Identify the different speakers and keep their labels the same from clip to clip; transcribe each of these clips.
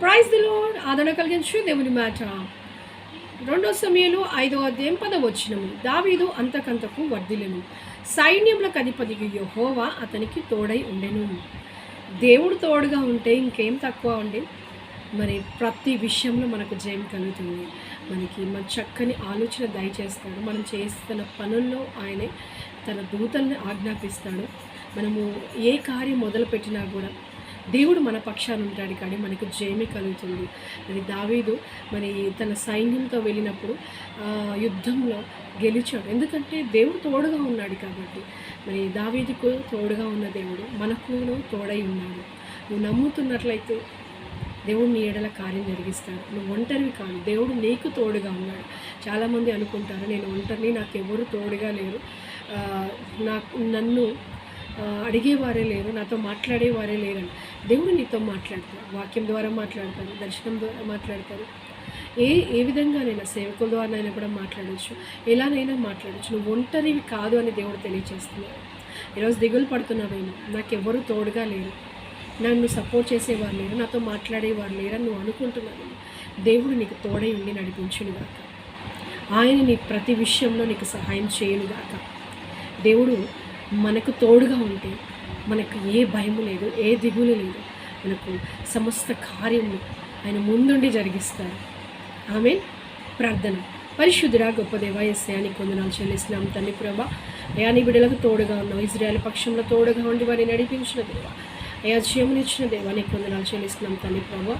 Speaker 1: Praise the ఆదరణ కలిగించు దేవుని మాట. రెండో సమయంలో ఐదో అధ్యాయం పదవచ్చినము దావీదు అంతకంతకు వర్ధిలెను సైన్యములకు అధిపతికి యహోవా అతనికి తోడై ఉండెను. దేవుడు తోడుగా ఉంటే ఇంకేం తక్కువ ఉండే మరి ప్రతి విషయంలో మనకు జయం కలుగుతుంది. మనకి మన చక్కని ఆలోచన దయచేస్తాడు. మనం చేస్తున్న పనుల్లో ఆయనే తన దూతల్ని ఆజ్ఞాపిస్తాడు. మనము ఏ కార్యం మొదలుపెట్టినా కూడా దేవుడు మన పక్షాన ఉంటాడు కానీ మనకు జయమే కలుగుతుంది. మరి దావీదు మరి తన సైన్యంతో వెళ్ళినప్పుడు యుద్ధంలో గెలిచాడు. ఎందుకంటే దేవుడు తోడుగా ఉన్నాడు కాబట్టి. మరి దావీదుకు తోడుగా ఉన్న దేవుడు మనకును తోడై ఉన్నాడు. నువ్వు నమ్ముతున్నట్లయితే దేవుడు నీ ఎడల కార్యం జరిగిస్తాడు. నువ్వు ఒంటరివి కాదు. దేవుడు నీకు తోడుగా ఉన్నాడు. చాలామంది అనుకుంటారు నేను ఒంటరిని నాకు ఎవరు తోడుగా లేరు. నాకు నన్ను అడిగేవారే లేరు నాతో మాట్లాడేవారే లేరని. దేవుడు నీతో మాట్లాడతారు వాక్యం ద్వారా మాట్లాడతారు దర్శనం ద్వారా మాట్లాడతారు ఏ ఏ విధంగానైనా సేవకుల ద్వారానైనా కూడా మాట్లాడవచ్చు ఎలానైనా మాట్లాడవచ్చు నువ్వు ఒంటరివి కాదు అని దేవుడు తెలియజేస్తున్నాడు ఈరోజు దిగులు పడుతున్నావేమో. నాకు తోడుగా లేరు. నన్ను సపోర్ట్ చేసేవారు లేరు. నాతో మాట్లాడేవారు లేరని నువ్వు అనుకుంటున్నాను దేవుడు నీకు తోడై ఉండి నడిపించునుగాక ఆయన నీ ప్రతి విషయంలో నీకు సహాయం చేయనుగాక దేవుడు మనకు తోడుగా ఉంటే మనకు ఏ భయము లేదు ఏ దిగులు లేదు. మనకు సమస్త కార్యము ఆయన ముందుండి జరిగిస్తారు. ఆమె ప్రార్థన. పరిశుద్ధుడా గొప్ప దేవాయస్యాన్ని కొందనాలు చెల్లిస్తున్నాం తల్లి ప్రభ. అయా నీ బిడ్డలకు తోడుగా ఉన్నావు. ఇజ్రాయల్ పక్షంలో తోడుగా ఉండి వారిని నడిపించిన దేవ. అయా జీవనిచ్చిన దేవా నీ కొందనాలు చెల్లిస్తున్నాం తల్లి ప్రభ.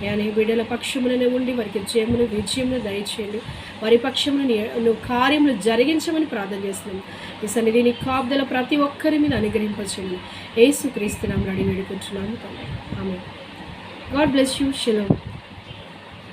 Speaker 1: అయ్యా నీ బిడ్డల పక్షములనే ఉండి వారికి జయములు విజయములు దయచేయండి. వారి పక్షమును నువ్వు కార్యములు జరిగించమని ప్రార్థన చేస్తున్నాం ఈ సన్నిధి నీ కాపుదల ప్రతి ఒక్కరి మీద అనుగ్రహింపచేయండి. ఏసు క్రీస్తునాం అడిగి వేడుకుంటున్నాను ఆమె గాడ్ బ్లెస్ యూ. షిలో